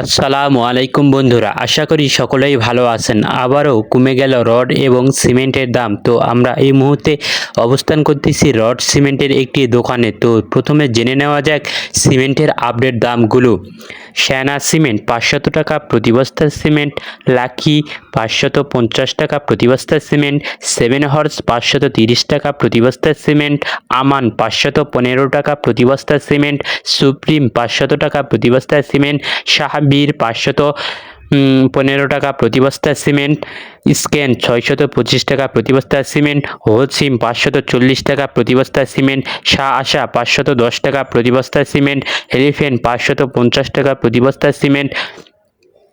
আসসালামু আলাইকুম বন্ধুরা, আশা করি সকলেই ভালো আছেন। আবারও কমে গেল রড এবং সিমেন্টের দাম। তো আমরা এই মুহূর্তে অবস্থান করতেছি রড সিমেন্টের একটি দোকানে। তো প্রথমে জেনে নেওয়া যাক সিমেন্টের আপডেট দামগুলো। শ্যানা সিমেন্ট পাঁচশত টাকা প্রতি বস্তা সিমেন্ট লাকি পাঁচশত পঞ্চাশ টাকা প্রতি বস্তা সিমেন্ট সেভেন হর্স পাঁচশত তিরিশ টাকা প্রতি বস্তা সিমেন্ট আমান পাঁচশত পনেরো টাকা প্রতি বস্তা সিমেন্ট সুপ্রিম পাঁচশত টাকা প্রতি বস্তা সিমেন্ট সাহাবীর পাঁচশত পনেরো টাকা প্রতি বস্তা সিমেন্ট স্ক্যান ছয়শত পঁচিশ টাকা প্রতি বস্তা সিমেন্ট হোলসিম পাঁচশত চল্লিশ টাকা প্রতি বস্তা সিমেন্ট, শাহ আশা পাঁচশত দশ টাকা প্রতি বস্তা সিমেন্ট এলিফেন্ট পাঁচশত পঞ্চাশ টাকা প্রতি বস্তা সিমেন্ট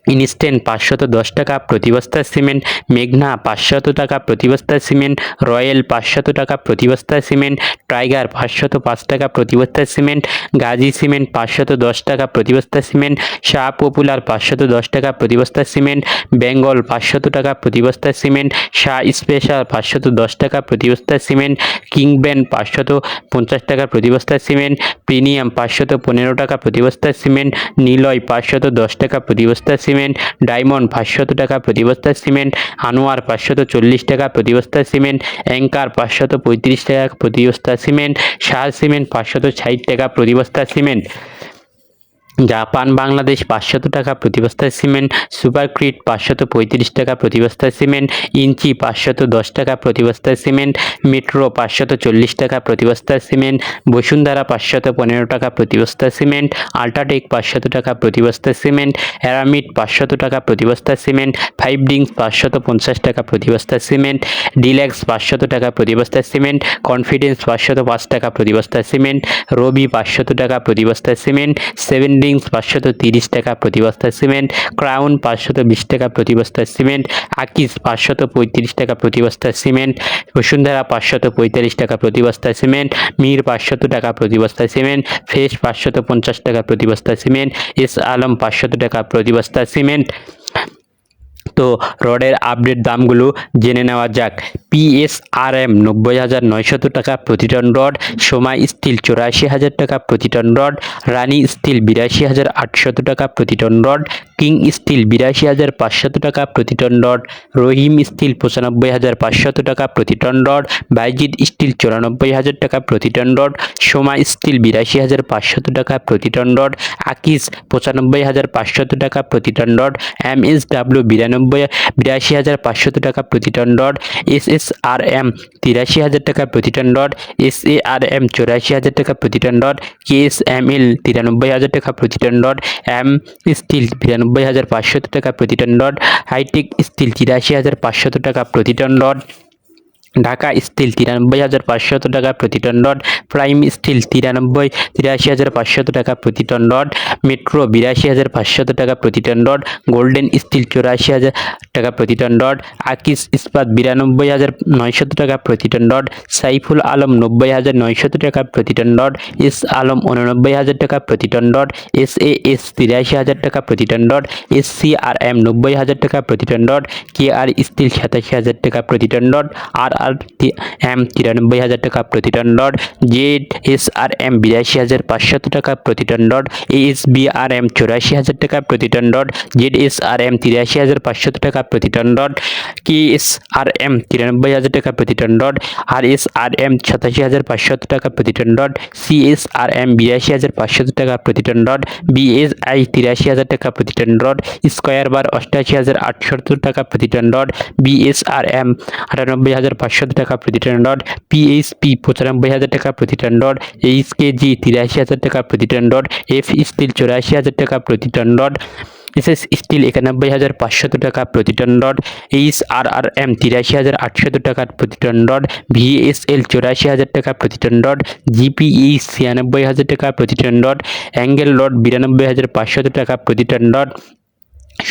ইনস্ট্যান্ট পাঁচশত দশ টাকা প্রতি বস্তা সিমেন্ট মেঘনা পাঁচশত টাকা প্রতি বস্তা সিমেন্ট রয়্যাল পাঁচশত টাকা প্রতি বস্তা সিমেন্ট টাইগার পাঁচশত পাঁচ টাকা প্রতি বস্তা সিমেন্ট গাজী সিমেন্ট পাঁচশত দশ টাকা প্রতি বস্তা সিমেন্ট শাহ পপুলার পাঁচশত দশ টাকা প্রতি বস্তা সিমেন্ট বেঙ্গল পাঁচশত টাকা প্রতি বস্তা সিমেন্ট শাহ স্পেশাল পাঁচশত দশ টাকা প্রতি বস্তা সিমেন্ট কিং ব্যান্ড পাঁচশত পঞ্চাশ টাকা প্রতি বস্তা সিমেন্ট প্রিমিয়াম পাঁচশত পনেরো টাকা প্রতি বস্তা সিমেন্ট নিলয় পাঁচশত দশ টাকা প্রতি বস্তা সিমেন্ট ডায়মন্ড পাঁচশত টাকা প্রতি বস্তা সিমেন্ট, আনোয়ার পাঁচশত চল্লিশ টাকা প্রতি বস্তা সিমেন্ট, অ্যাঙ্কার পাঁচশত পঁয়ত্রিশ টাকা প্রতি বস্তা সিমেন্ট শাহ সিমেন্ট পাঁচশত ষাট টাকা প্রতি বস্তা সিমেন্ট। জাপান বাংলাদেশ পাঁচশত টাকা প্রতি বস্তা সিমেন্ট সুপার ক্রিট পাঁচশত পঁয়ত্রিশ টাকা প্রতি বস্তা সিমেন্ট ইঞ্চি পাঁচশত দশ টাকা প্রতি বস্তা সিমেন্ট মেট্রো পাঁচশত চল্লিশ টাকা প্রতি বস্তা সিমেন্ট বসুন্ধরা পাঁচশত পনেরো টাকা প্রতি বস্তা সিমেন্ট আল্ট্রাটেক পাঁচশত টাকা প্রতি বস্তা সিমেন্ট অ্যারামিড পাঁচশত টাকা প্রতি বস্তা সিমেন্ট ফাইভ ডিংস পাঁচশত পঞ্চাশ টাকা প্রতি বস্তা সিমেন্ট ডিল্যাক্স পাঁচশত টাকা প্রতি বস্তা সিমেন্ট কনফিডেন্স পাঁচশত পাঁচ টাকা প্রতি বস্তা সিমেন্ট রবি পাঁচশত টাকা প্রতি বস্তা সিমেন্ট সেভেন ডিংস পাঁচশত তিরিশ টাকা প্রতি বস্তা সিমেন্ট ক্রাউন পাঁচশত বিশ টাকা প্রতি বস্তা সিমেন্ট আকিস পাঁচশত পঁয়ত্রিশ টাকা প্রতি বস্তা সিমেন্ট বসুন্ধরা, পাঁচশত পঁয়তাল্লিশ টাকা প্রতি বস্তা সিমেন্ট মির, পাঁচশত টাকা প্রতি বস্তা সিমেন্ট ফ্রেশ, পাঁচশত পঞ্চাশ টাকা প্রতি বস্তা সিমেন্ট এস আলম, পাঁচশত টাকা প্রতি বস্তা সিমেন্ট তো রডের আপডেট দামগুলো জেনে নেওয়া যাক। পিএসআরএম নব্বই হাজার নয়শত টাকা প্রতি টন রড সোমা স্টিল চৌরাশি হাজার টাকা প্রতি টন রড, রানী স্টিল বিরাশি হাজার আটশত টাকা প্রতি টন রড কিং স্টিল বিরাশি হাজার পাঁচশত টাকা প্রতি টন রড, রহিম স্টিল পঁচানব্বই হাজার পাঁচশত টাকা প্রতি টন রড, বাইজিৎ স্টিল চুরানব্বই হাজার টাকা প্রতি টন রড সোমা স্টিল বিরাশি হাজার পাঁচশত টাকা প্রতি টন রড, আকিস পঁচানব্বই হাজার পাঁচশত টাকা প্রতি ton rod M S W বিরানব্বই বিরাশি হাজার পাঁচশত টাকা প্রতি ton rod S S R M তিরাশি হাজার টাকা প্রতি ton rod S A R M চৌরাশি হাজার টাকা প্রতি ton rod K S M L তিরানব্বই হাজার টাকা প্রতি টন রড, এম স্টিল বিরানব্বই হাজার পাঁচশত টাকা প্রতি টন রড, হাইটেক স্টিল তিরাশি হাজার পাঁচশত টাকা প্রতি টন রড। ঢাকা স্টিল তিরানব্বই হাজার পাঁচশত টাকা প্রতি টন রড প্রাইম স্টিল তিরানব্বই তিরাশি হাজার পাঁচশত টাকা প্রতি টন রড মেট্রো বিরাশি হাজার পাঁচশত টাকা প্রতি টন রড গোল্ডেন স্টিল চৌরাশি হাজার টাকা প্রতি টন রড আকিস ইস্পাত বিরানব্বই হাজার নয়শত টাকা প্রতি টন রড সাইফুল আলম নব্বই হাজার নয়শত টাকা প্রতি টন রড এস আলম উননব্বই হাজার টাকা প্রতি ton rod S A S তিরাশি হাজার টাকা প্রতি ton rod S C R M নব্বই হাজার টাকা প্রতি ton rod K R steel সাতাশি হাজার টাকা প্রতি ton rod R R M তিরানব্বই হাজার টাকা প্রতি ton rod Z S R M বিরাশি হাজার পাঁচশত টাকা প্রতি ton rod S B R M চৌরাশি হাজার টাকা প্রতি ton rod Z S R M তিরাশি হাজার পাঁচশত টাকা প্রতি ton rod K S R M তিরানব্বই হাজার টাকা প্রতি ton rod R S R M সাতাশি হাজার পাঁচশত টাকা প্রতি ton rod C S R M বিরাশি হাজার পাঁচশত টাকা প্রতি ton rod B S I তিরাশি হাজার টাকা প্রতি টন রড স্কোয়ার বার অষ্টাশি হাজার আটশত টাকা প্রতি ton rod B S R M আটানব্বই হাজার পাঁচশত টাকা প্রতি টন রড পিএইচপি পঁচানব্বই হাজার টাকা প্রতি ton rod H K G তিরাশি হাজার টাকা প্রতি টন রড এফ স্টিল চৌরাশি হাজার টাকা প্রতি টন রড এসএস স্টিল একানব্বই হাজার পাঁচশত টাকা প্রতি ton rod H R R M তিরাশি হাজার আটশত টাকা প্রতি টন রড ভিএসএল চৌরাশি হাজার টাকা প্রতি টন রড জিপিই ছিয়ানব্বই হাজার টাকা প্রতি টন রড অ্যাঙ্গেল রড বিরানব্বই হাজার পাঁচশত টাকা প্রতি টন রড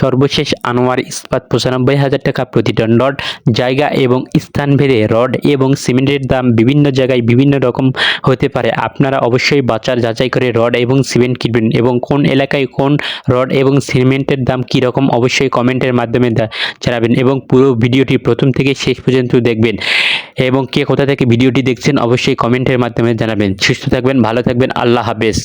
সর্বশেষ আনোয়ার ইস্পাত পঁচানব্বই হাজার টাকা প্রতি টন রড, জায়গা এবং স্থান ভেদে রড এবং সিমেন্টের দাম বিভিন্ন জায়গায় বিভিন্ন রকম হতে পারে। আপনারা অবশ্যই বাজার যাচাই করে রড এবং সিমেন্ট কিনবেন এবং কোন এলাকায় কোন রড এবং সিমেন্টের দাম কী রকম অবশ্যই কমেন্টের মাধ্যমে জানাবেন এবং পুরো ভিডিওটি প্রথম থেকে শেষ পর্যন্ত দেখবেন। এবং কে কোথা থেকে ভিডিওটি দেখছেন অবশ্যই কমেন্টের মাধ্যমে জানাবেন। সুস্থ থাকবেন, ভালো থাকবেন, আল্লাহ হাফেজ।